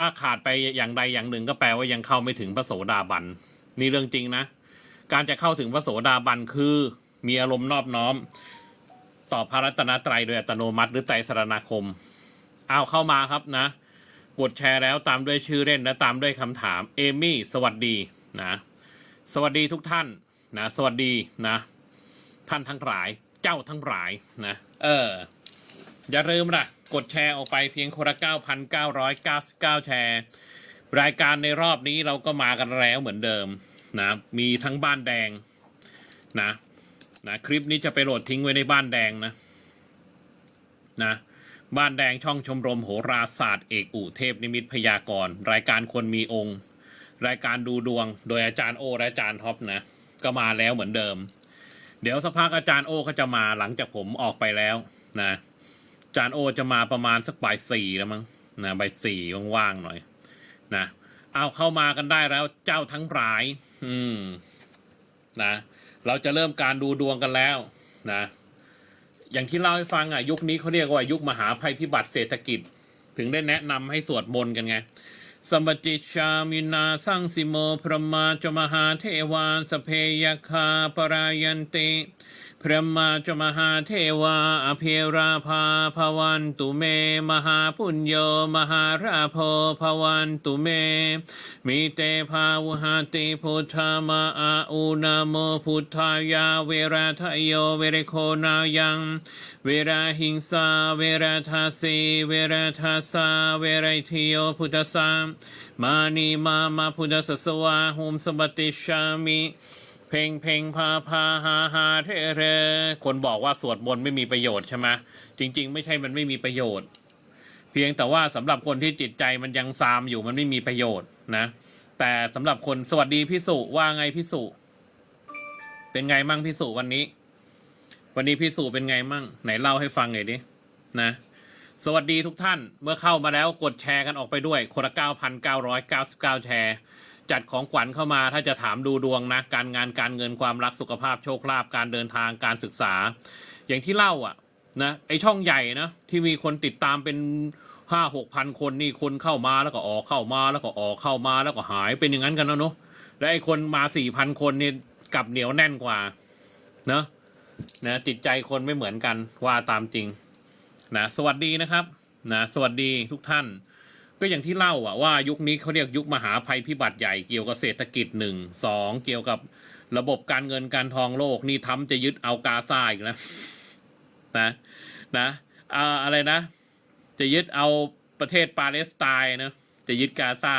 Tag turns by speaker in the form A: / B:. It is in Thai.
A: ถ้าขาดไปอย่างใดอย่างหนึ่งก็แปลว่ายังเข้าไม่ถึงพระโสดาบันนี่เรื่องจริงนะ การจะเข้าถึงพระโสดาบันคือมีอารมณ์นอบน้อม ต่อพระรัตนตรัยโดยอัตโนมัติหรือไตรสรณคมเอาเข้ามาครับนะ กดแชร์แล้วตามด้วยชื่อเล่นและตามด้วยคำถามเอมี่สวัสดีนะสวัสดีทุกท่านนะสวัสดีนะ ท่านทั้งหลายเจ้าทั้งหลายนะ เออ อย่าลืมล่ะ กดแชร์ออกไปเพียงคนละ 9,999 แชร์ รายการในรอบนี้เราก็มากันแล้วเหมือนเดิมนะ มีทั้งบ้านแดงนะนะคลิปนี้จะไปโหลดทิ้งไว้ในบ้านแดงนะนะบ้านแดงช่องชมรมโหราศาสตร์เอกอุเทพนิมิตพยากรณ์รายการคนมีองค์ รายการดูดวง โดยอาจารย์โอและอาจารย์ท็อปนะ ก็มาแล้วเหมือนเดิม เดี๋ยวสักพักอาจารย์โอก็จะมาหลังจากผมออกไปแล้วนะ จารย์โอจะมาประมาณสักบ่ายสี่แล้วมั้งนะบ่ายสี่ว่างๆหน่อย นะ เอาเข้ามากันได้แล้วเจ้าทั้งหลาย อืม นะ เราจะเริ่มการดูดวงกันแล้วนะ อย่างที่เล่าให้ฟังอะ ยุคนี้เขาเรียกว่ายุคมหาภัยพิบัติเศรษฐกิจ ถึงได้แนะนำให้สวดมนต์กันไงสมปจิชามินาสังสิโมพระมาจมหาเทวานสเพยคาปรายันติ พระมาจมหาเทวาอภิราภาภวันตุเม มหาพุญโยมหาราโพภวันตุเมมิเตภาวหาติพุทธามาอาอุนโมพุทธายาเวราทโยเวรโคนายัง เวราหิงสาเวราทาสีเวราทาสาเวไรทิโยพุทธสามมานีมามาพุทธสสวาหุมสมบัติชามิ เพ่งเพ่งพาพาหาหาเทเรคนบอกว่าสวดมนต์ไม่มีประโยชน์ใช่ไหมจริง ๆ ไม่ใช่มันไม่มีประโยชน์ เพียงแต่ว่าสำหรับคนที่จิตใจมันยังซามอยู่มันไม่มีประโยชน์นะ แต่สำหรับคนสวัสดีพี่สุว่าไงพี่สุเป็นไงมั่งพี่สุวันนี้ วันนี้พี่สุเป็นไงมั่งไหนเล่าให้ฟังหน่อยดินะ สวัสดีทุกท่านเมื่อเข้ามาแล้วกดแชร์กันออกไปด้วยคนละ 9,999 แชร์ จัดของขวัญเข้ามาถ้าจะถามดูดวงนะ การงานการเงินความรักสุขภาพโชคลาภการเดินทางการศึกษา อย่างที่เล่าอะนะไอช่องใหญ่นะที่มีคนติดตามเป็นห้าหกพันคนนี่คนเข้ามาแล้วก็ออกเข้ามาแล้วก็ออกเข้ามาแล้วก็หายเป็นอย่างนั้นกันนะเนาะและไอคนมาสี่พันคนนี่กลับเหนียวแน่นกว่าเนอะนะจิตใจคนไม่เหมือนกันว่าตามจริง นะสวัสดีนะครับนะสวัสดีทุกท่าน ก็อย่างที่เล่าอะว่ายุคนี้เขาเรียกยุคมหาภัยพิบัติใหญ่เกี่ยวกับเศรษฐกิจหนึ่งสองเกี่ยวกับระบบการเงินการทองโลกนี่ทำจะยึดเอากาซาอีกนะนะนะอ่าอะไรนะ จะยึดเอาประเทศปาเลสไตน์นะจะยึดกาซา